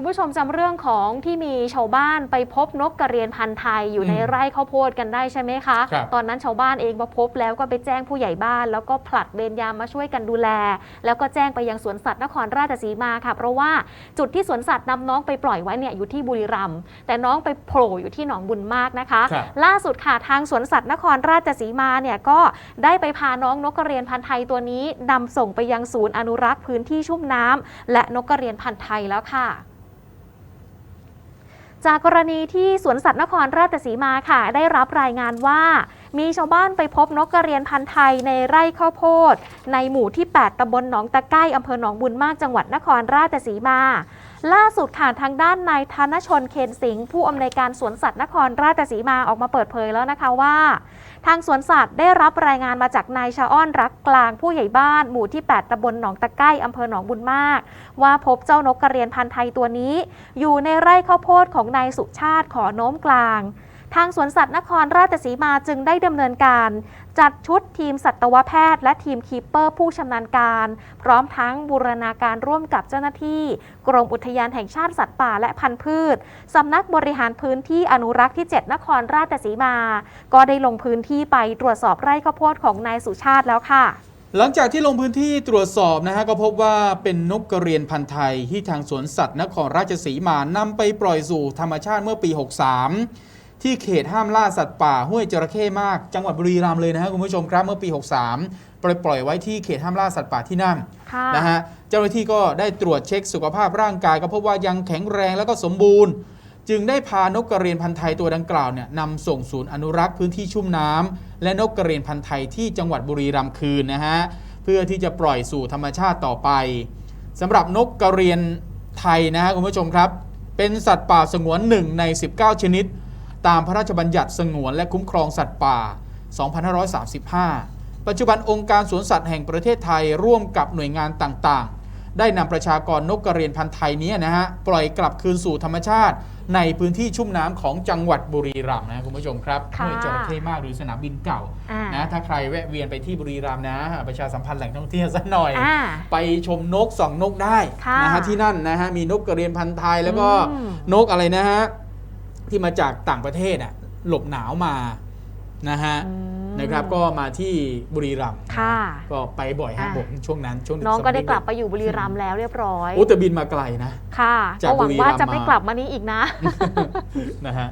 คุณผู้ชมจำเรื่องของที่มีชาวบ้านไปพบนกกระเรียนพันธุ์ไทยอยู่ในอืมไร่ข้าวโพดกันได้ใช่ไหมคะ ครับ ตอนนั้นชาวบ้านเองพอพบแล้วก็ไปแจ้งผู้ใหญ่บ้าน แล้วก็ผลัดเวรยามมาช่วยกันดูแล แล้วก็แจ้งไปยังสวนสัตว์นครราชสีมาค่ะ เพราะว่าจุดที่สวนสัตว์นำน้องไปปล่อยไว้เนี่ยอยู่ที่บุรีรัมย์แต่น้องไปโผล่อยู่ที่หนองบุญมากนะคะ ครับ ล่าสุดค่ะทางสวนสัตว์นครราชสีมาเนี่ยก็ได้ไปพาน้องนกกระเรียนพันธุ์ไทยตัวนี้นำส่งไปยังศูนย์อนุรักษ์พื้นที่ชุ่มน้ำและนกกระเรียนพันธุ์ไทยแล้วค่ะ จากกรณีที่สวนสัตว์นครราชสีมาค่ะ ได้รับรายงานว่า มีชาวบ้านไปพบนกกระเรียนพันธุ์ไทยในไร่ข้าวโพด ในหมู่ที่ 8ตำบลหนองตะไก้อำเภอหนองบุญมากจังหวัดนครราชสีมา ล่าสุดค่ะทางด้านนายธนชนเคนสิงห์ผู้อำนวยการสวนสัตว์นครราชสีมาออกมาเปิดเผยแล้วนะคะว่า ทางสวนสัตว์ได้รับรายงานมาจากนายชาอ้อนรักกลางผู้ใหญ่บ้านหมู่ที่ 8ตำบลหนองตะไก้อำเภอหนองบุญมาก ว่าพบเจ้านกกระเรียนพันธุ์ไทยตัวนี้ อยู่ในไร่ข้าวโพดของนายสุชาติขอโน้มกลาง ทางสวนสัตว์นครราชสีมาจึงได้ดำเนินการ จัดชุดทีมสัตวแพทย์ และทีมคีปเปอร์ผู้ชำนาญการ พร้อมทั้งบูรณาการร่วมกับเจ้าหน้าที่ กรมอุทยานแห่งชาติสัตว์ป่าและพันธุ์พืชสำนักบริหารพื้นที่อนุรักษ์ที่ 7 นครราชสีมา ก็ได้ลงพื้นที่ไปตรวจสอบไร่ข้าวโพดของนายสุชาติแล้วค่ะหลังจากที่ลงพื้นที่ตรวจสอบนะฮะก็พบว่าเป็นนกกระเรียนพันธุ์ไทยที่ทางสวนสัตว์นครราชสีมานำไปปล่อยสู่ธรรมชาติเมื่อปี 63 ที่เขตห้ามล่าสัตว์ป่าห้วยจระเข้มาก จังหวัดบุรีรัมย์เลยนะฮะคุณผู้ชมครับเมื่อปี 63 ปล่อยปล่อยไว้ที่เขตห้ามล่าสัตว์ป่าที่นั่นค่ะนะฮะเจ้าหน้าที่ก็ได้ตรวจเช็คสุขภาพร่างกาย ก็พบว่ายังแข็งแรงแล้วก็สมบูรณ์ จึงได้พานกกระเรียนพันธุ์ไทยตัวดังกล่าวเนี่ยนำส่งศูนย์อนุรักษ์พื้นที่ชุ่มน้ำและนกกระเรียนพันธุ์ไทยที่จังหวัดบุรีรัมย์คืนนะฮะเพื่อที่จะปล่อยสู่ธรรมชาติต่อไปสำหรับนกกระเรียนไทยนะฮะคุณผู้ชมครับ เป็นสัตว์ป่าสงวนหนึ่งใน 19 ชนิด ตามพระราชบัญญัติสงวนและคุ้มครองสัตว์ป่า 2535 ปัจจุบันองค์การสวนสัตว์แห่งประเทศไทยร่วมกับหน่วยงานต่างๆ ได้นำประชากรนกกระเรียนพันธุ์ไทยเนี้นะฮะปล่อยกลับคืนสู่ธรรมชาติ ในพื้นที่ชุ่มน้ำของจังหวัดบุรีรัมย์นะคุณผู้ชมครับค่ะห้วยจระเข้มากหรือสนามบินเก่าอ่านะถ้าใครแวะเวียนไปที่บุรีรัมย์นะ ประชาสัมพันธ์แหล่งท่องเที่ยวสักหน่อยอ่าไปชมนกส่องนกได้ค่ะนะฮะที่นั่นนะฮะมีนกกระเรียนพันธุ์ไทยแล้วก็อืมนกอะไรนะฮะ ที่มาจากต่างประเทศอะหลบหนาวมานะฮะอืมนะครับก็มาที่บุรีรัมย์ค่ะก็ไปบ่อยฮะอะผมช่วงนั้นช่วงน้องก็ได้สมัยกลับไปอยู่บุรีรัมย์แล้วเรียบร้อยโอ้แต่บินมาไกลนะ ค่ะจากก็หวังว่าบุรีรัมย์จะไม่มากลับมานี้อีกนะนะฮะ